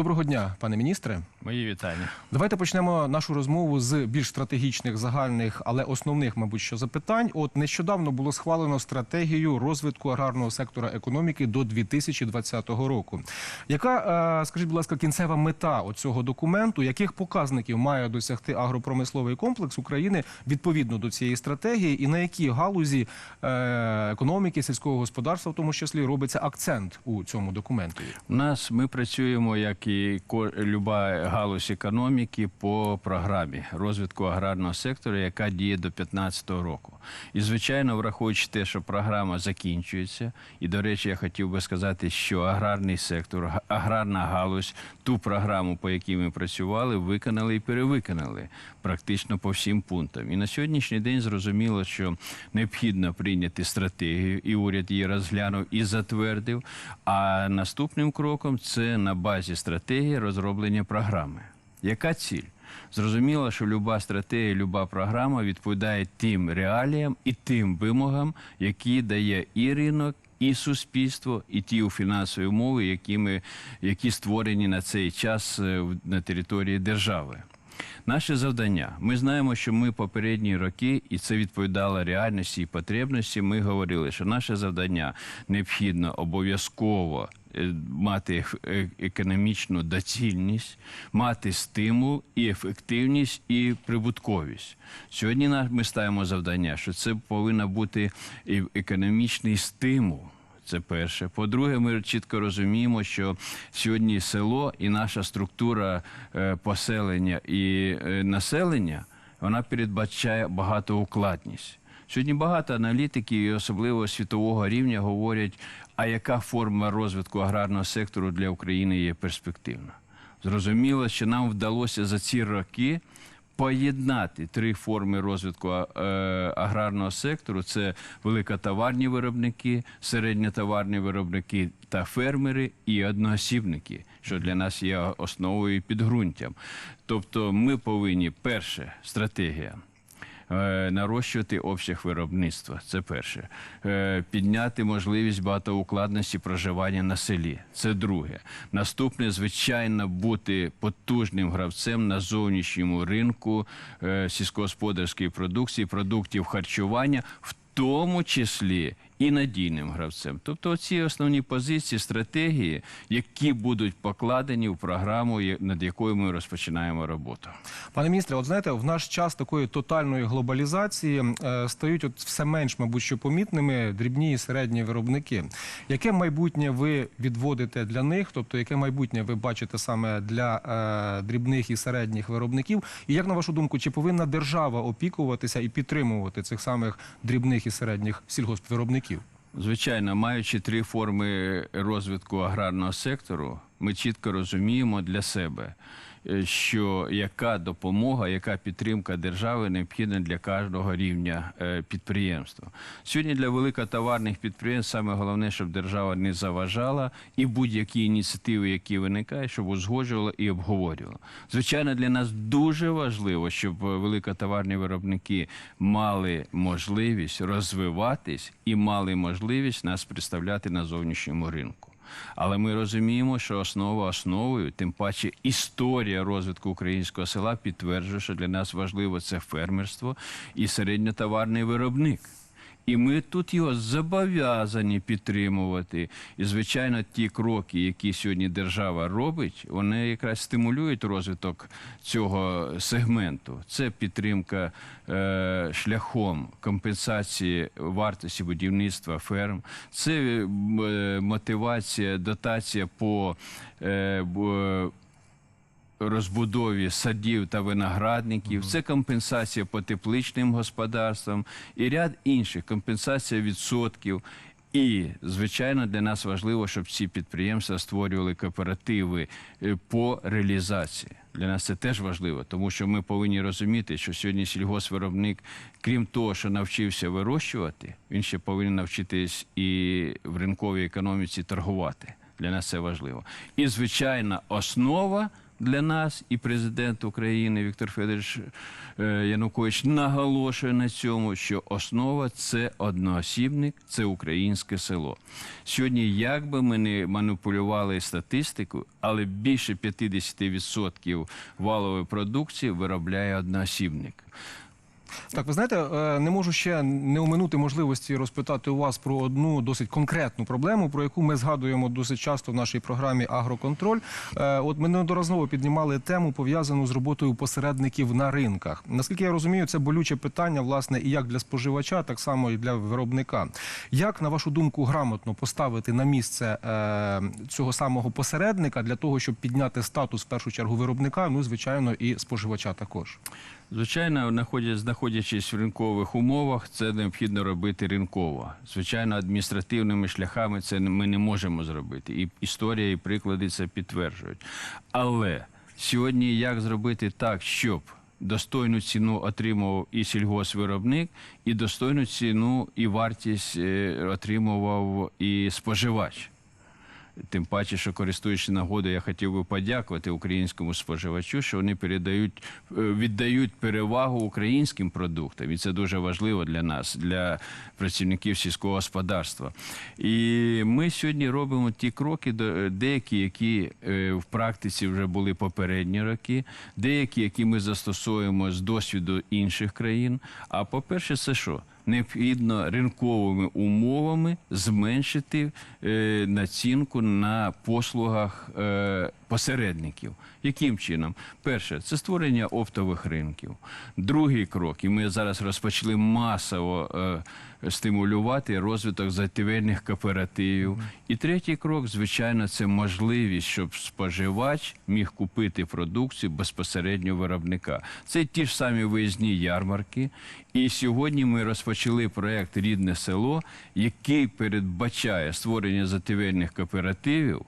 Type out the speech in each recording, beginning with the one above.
Доброго дня, пане міністре. Мої вітання. Давайте почнемо нашу розмову з більш стратегічних, загальних, але основних, мабуть, що запитань. От нещодавно було схвалено стратегію розвитку аграрного сектора економіки до 2020 року. Яка, е, скажіть, будь ласка, кінцева мета цього документу? Яких показників має досягти агропромисловий комплекс України відповідно до цієї стратегії, і на які галузі е, економіки, сільського господарства, в тому числі, робиться акцент у цьому документі? У нас ми працюємо, як і люба галузь економіки, по програмі розвитку аграрного сектору, яка діє до 2015 року. І звичайно, враховуючи те, що програма закінчується, і до речі, я хотів би сказати, що аграрний сектор, аграрна галузь, ту програму, по якій ми працювали, виконали і перевиконали практично по всім пунктам. І на сьогоднішній день зрозуміло, що необхідно прийняти стратегію, і уряд її розглянув і затвердив. А наступним кроком це на базі стратегії розроблення програми. Яка ціль? Зрозуміло, що люба стратегія, люба програма відповідає тим реаліям і тим вимогам, які дає і ринок, і суспільство, і ті у фінансові умови, які, ми, які створені на цей час е, на території держави. Наше завдання. Ми знаємо, що ми попередні роки, і це відповідало реальності і потребності. Ми говорили, що наше завдання необхідно обов'язково е, мати е- економічну доцільність, мати стимул і ефективність, і прибутковість. Сьогодні ми ставимо завдання, що це повинен бути економічний стимул. Це перше. По-друге, ми чітко розуміємо, що сьогодні село і наша структура е, поселення і е, населення вона передбачає багатоукладність. Сьогодні багато аналітиків, особливо світового рівня, говорять, а яка форма розвитку аграрного сектору для України є перспективна. Зрозуміло, що нам вдалося за ці роки поєднати три форми розвитку е, аграрного сектору: це великотоварні виробники, середньотоварні виробники та фермери і одноосібники, що для нас є основою і підґрунтям. Тобто, ми повинні перше стратегія. Е, Нарощувати обсяг виробництва, це перше. Е, Підняти можливість багатоукладності проживання на селі. Це друге. Наступне, звичайно, бути потужним гравцем на зовнішньому ринку е, сільськогосподарської продукції, продуктів харчування, в тому числі і надійним гравцем. Тобто, ці основні позиції, стратегії, які будуть покладені в програму, над якою ми розпочинаємо роботу. Пане міністре, от знаєте, в наш час такої тотальної глобалізації е, стають от все менш, мабуть, що помітними дрібні і середні виробники. Яке майбутнє ви відводите для них? Тобто, яке майбутнє ви бачите саме для е, дрібних і середніх виробників? І як на вашу думку, чи повинна держава опікуватися і підтримувати цих самих дрібних і середніх сільгоспвиробників? Звичайно, маючи три форми розвитку аграрного сектору, ми чітко розуміємо для себе, е, що яка допомога, яка підтримка держави необхідна для кожного рівня е, підприємства. Сьогодні для великотоварних підприємств саме головне, щоб держава не заважала і будь-які ініціативи, які виникають, щоб узгоджувала і обговорювала. Звичайно, для нас дуже важливо, щоб е, великотоварні виробники мали можливість розвиватись і мали можливість нас представляти на зовнішньому ринку. Але ми розуміємо, що основа основою, тим паче історія розвитку українського села підтверджує, що для нас важливо це фермерство і середньотоварний виробник. І ми тут його зобов'язані підтримувати. І, звичайно, ті кроки, які сьогодні держава робить, вони якраз стимулюють розвиток цього сегменту. Це підтримка е, шляхом компенсації вартості будівництва ферм, це е, мотивація, дотація по е, розбудові садів та виноградників, це компенсація по тепличним господарствам і ряд інших компенсація відсотків. І, звичайно, для нас важливо, щоб ці підприємства створювали кооперативи е, по реалізації. Для нас це теж важливо, тому що ми повинні розуміти, що сьогодні сільгоспвиробник, крім того, що навчився вирощувати, він ще повинен навчитись і в ринковій економіці торгувати. Для нас це важливо. І, звичайно, основа для нас, і президент України Віктор Федорович е, Янукович наголошує на цьому, що основа це одноосібник, це українське село. Сьогодні, як би ми не маніпулювали статистику, але більше 50% валової продукції виробляє одноосібник. Так, ви знаєте, е, не можу ще не оминути можливості розпитати у вас про одну досить конкретну проблему, про яку ми згадуємо досить часто в нашій програмі Агроконтроль. Е, От ми неодноразово піднімали тему пов'язану з роботою посередників на ринках. Наскільки я розумію, це болюче питання, власне, і як для споживача, так само і для виробника. Як на вашу думку грамотно поставити на місце е, цього самого посередника для того, щоб підняти статус в першу чергу виробника, ну звичайно, і споживача також. Звичайно, знаходя- знаходячись в ринкових умовах, це необхідно робити ринково. Звичайно, адміністративними шляхами це ми не можемо зробити. І історія і приклади це підтверджують. Але сьогодні як зробити так, щоб достойну ціну отримував і сільгоспвиробник, і достойну ціну і вартість е, отримував і споживач. Тим паче, що користуючись нагодою, я хотів би подякувати українському споживачу, що вони передають, е, віддають перевагу українським продуктам, і це дуже важливо для нас, для працівників сільського господарства. І ми сьогодні робимо ті кроки, деякі, які е, в практиці вже були попередні роки, деякі, які ми застосовуємо з досвіду інших країн. А по-перше, це що? Необхідно ринковими умовами зменшити е, націнку на послугах е, посередників. Яким чином? Перше, це створення оптових ринків. Другий крок, і ми зараз розпочали масово е, стимулювати розвиток затівельних кооперативів. І третій крок, звичайно, це можливість, щоб споживач міг купити продукцію безпосередньо виробника. Це ті ж самі виїзні ярмарки. І сьогодні ми розпочали проект Рідне село, який передбачає створення затівельних кооперативів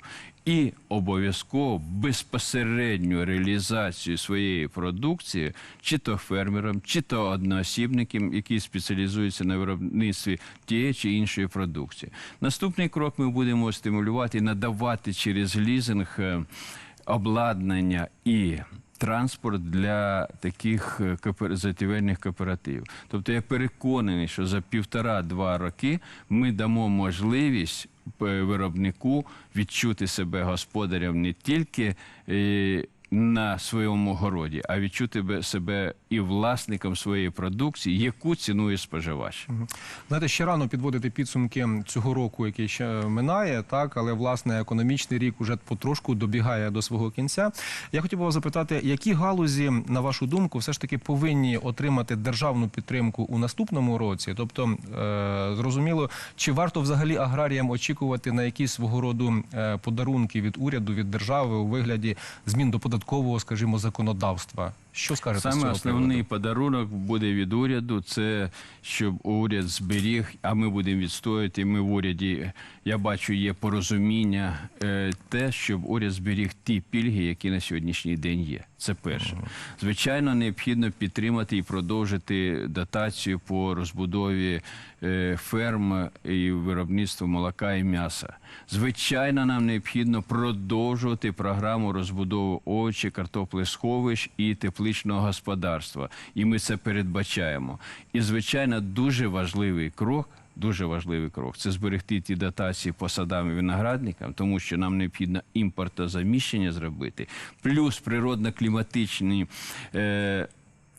і обов'язково безпосередню реалізацію своєї продукції, чи то фермерам, чи то одноосібникам, які спеціалізуються на виробництві тієї чи іншої продукції. Наступний крок ми будемо стимулювати і надавати через лізинг е, обладнання і транспорт для таких е, затівельних кооперативів. Тобто я переконаний, що за півтора-два роки ми дамо можливість виробнику відчути себе господарем не тільки е, на своєму городі, а відчути бе- себе і власником своєї продукції, яку цінує споживач. Знаєте, ще рано підводити підсумки цього року, який ще минає, так але власне економічний рік уже потрошку добігає до свого кінця. Я хотів би вас запитати, які галузі, на вашу думку, все ж таки повинні отримати державну підтримку у наступному році? Тобто, е, зрозуміло, чи варто взагалі аграріям очікувати на якісь свого роду е, подарунки від уряду, від держави у вигляді змін до податкового, скажімо, законодавства? Що скажете з Саме цього основний приводу? подарунок буде від уряду, це щоб уряд зберіг, а ми будемо відстояти. Ми в уряді, я бачу, є порозуміння, е, те, щоб уряд зберіг ті пільги, які на сьогоднішній день є. Це перше. Звичайно, необхідно підтримати і продовжити дотацію по розбудові е, ферм і виробництву молока і м'яса. Звичайно, нам необхідно продовжувати програму розбудови овочі, картоплесховищ і тепличного господарства. І ми це передбачаємо. І, звичайно, дуже важливий крок. Дуже важливий крок це зберегти ті дотації по садам і виноградникам, тому що нам необхідно імпортозаміщення зробити, плюс природно-кліматичні. Е,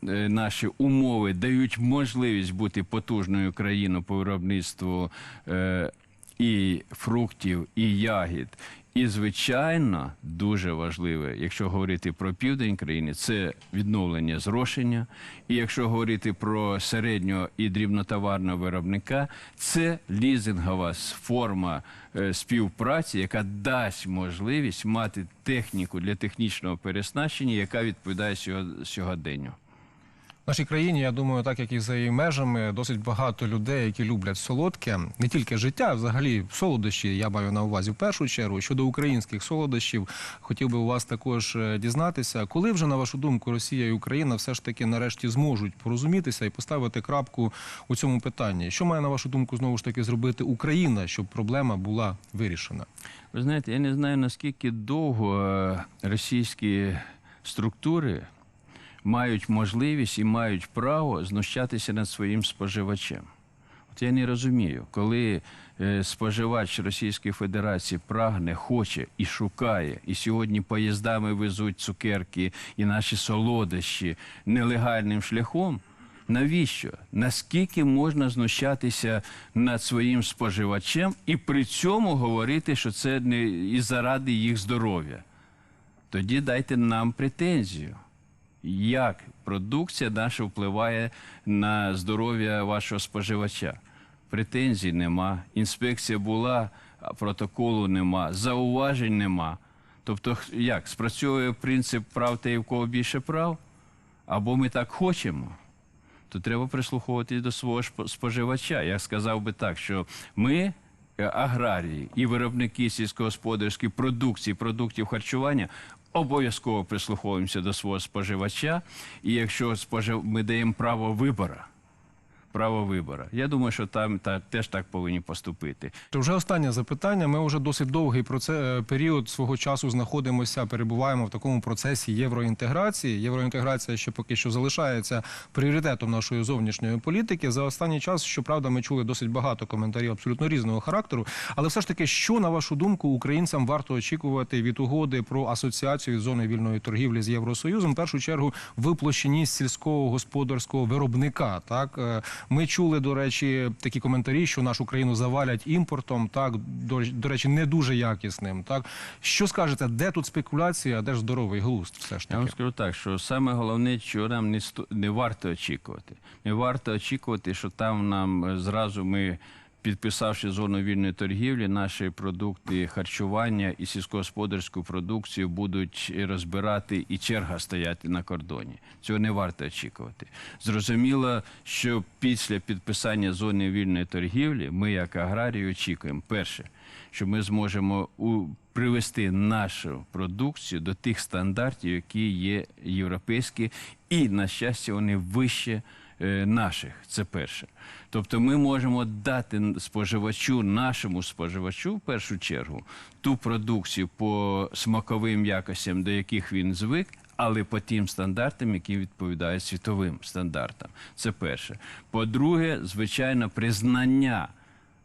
е, Наші умови дають можливість бути потужною країною по виробництву е, і фруктів, і ягід. І, звичайно, дуже важливе, якщо говорити про південь країни, це відновлення зрошення. І якщо говорити про середнього і дрібнотоварного виробника, це лізингова форма е, співпраці, яка дасть можливість мати техніку для технічного переснащення, яка відповідає сього- сьогоденню. В нашій країні, я думаю, так як і за її межами, досить багато людей, які люблять солодке, не тільки життя, а взагалі солодощі. Я маю на увазі в першу чергу. Щодо українських солодощів, хотів би у вас також е, дізнатися, коли вже на вашу думку Росія і Україна все ж таки нарешті зможуть порозумітися і поставити крапку у цьому питанні. Що має на вашу думку знову ж таки зробити Україна, щоб проблема була вирішена? Ви знаєте, я не знаю, наскільки довго е, російські структури мають можливість і мають право знущатися над своїм споживачем. От я не розумію, коли е, споживач Російської Федерації прагне, хоче і шукає, і сьогодні поїздами везуть цукерки і наші солодощі нелегальним шляхом. Навіщо? Наскільки можна знущатися над своїм споживачем і при цьому говорити, що це не і заради їх здоров'я? Тоді дайте нам претензію. Як продукція наша впливає на здоров'я вашого споживача? Претензій нема, інспекція була, а протоколу нема, зауважень нема. Тобто, як спрацьовує принцип прав та в кого більше прав? Або ми так хочемо, то треба прислуховуватись до свого споживача. Я сказав би так, що ми, е, аграрії і виробники сільськогосподарської продукції, продуктів харчування, обов'язково прислуховуємося до свого споживача. І якщо спожив... ми даємо право вибору, право вибору, я думаю, що там та, теж так повинні поступити. То вже останнє запитання. Ми вже досить довгий проце... період свого часу знаходимося, перебуваємо в такому процесі євроінтеграції. Євроінтеграція ще поки що залишається пріоритетом нашої зовнішньої політики. За останній час, щоправда, ми чули досить багато коментарів абсолютно різного характеру. Але все ж таки, що на вашу думку українцям варто очікувати від угоди про асоціацію зони вільної торгівлі з Євросоюзом? В першу чергу в площині сільського господарського виробника. Так Е, ми чули, до речі, такі коментарі, що нашу країну завалять імпортом, так до, до речі, не дуже якісним. Так що скажете, де тут спекуляція, а де ж здоровий глузд? Все ж Я вам скажу так, що саме головне, що нам не, сто- не варто очікувати. Не варто очікувати, що там нам е, зразу ми, підписавши зону вільної торгівлі, наші продукти харчування і сільськогосподарську продукцію будуть розбирати і черга стояти на кордоні. Цього не варто очікувати. Зрозуміло, що після підписання зони вільної торгівлі ми, як аграрії, очікуємо перше, що ми зможемо у привести нашу продукцію до тих стандартів, які є європейські, і на щастя, вони вище е, наших. Це перше. Тобто, ми можемо дати споживачу, нашому споживачу, в першу чергу, ту продукцію по смаковим якостям, до яких він звик. Але по тим стандартам, які відповідають світовим стандартам, це перше. По-друге, звичайно, признання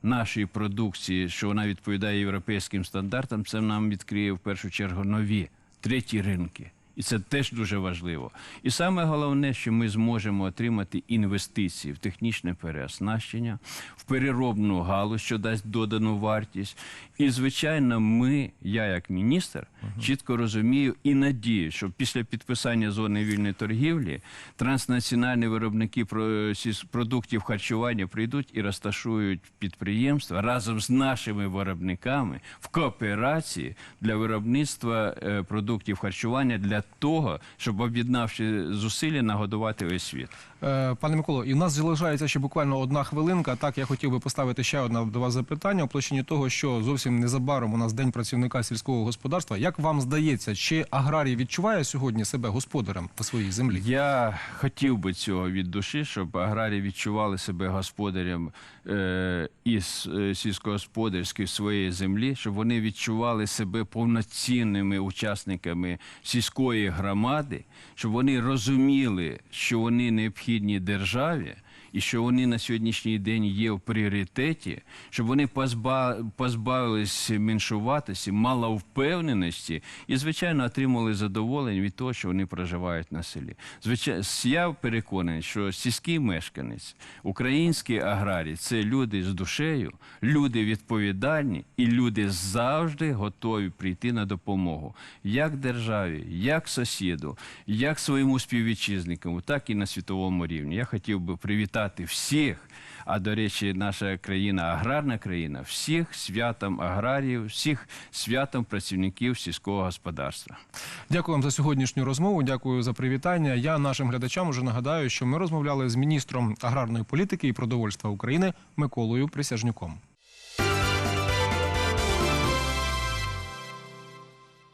нашої продукції, що вона відповідає європейським стандартам, це нам відкриє в першу чергу нові треті ринки. І це теж дуже важливо. І саме головне, що ми зможемо отримати інвестиції в технічне переоснащення, в переробну галузь, що дасть додану вартість. І, звичайно, ми, я як міністр, чітко розумію і надію, що після підписання зони вільної торгівлі транснаціональні виробники про- продуктів харчування прийдуть і розташують підприємства разом з нашими виробниками в кооперації для виробництва е, продуктів харчування для того, щоб об'єднавши зусилля, нагодувати весь світ. Е, Пане Миколо, і в нас залишається ще буквально одна хвилинка. Так, я хотів би поставити ще одне до вас запитання у площині того, що зовсім незабаром у нас день працівника сільського господарства. Як вам здається, чи аграрій відчуває сьогодні себе господарем по своїй землі? Я хотів би цього від душі, щоб аграрії відчували себе господарем е, із е, сільськогосподарської своєї землі, щоб вони відчували себе повноцінними учасниками сільської громади, щоб вони розуміли, що вони необхідні державі. І що вони на сьогоднішній день є в пріоритеті, щоб вони позба- позбавились меншуватості, маловпевненості і, звичайно, отримали задоволення від того, що вони проживають на селі. Звичайно, я переконаний, що сільський мешканець, українські аграрії це люди з душею, люди відповідальні і люди завжди готові прийти на допомогу як державі, як сусіду, як своєму співвітчизнику, так і на світовому рівні. Я хотів би привітати привітати всіх. А до речі, наша країна аграрна країна, всіх святом аграріїв, всіх святом працівників сільського господарства. Дякую вам за сьогоднішню розмову. Дякую за привітання. Я нашим глядачам уже нагадаю, що ми розмовляли з міністром аграрної політики і продовольства України Миколою Присяжнюком.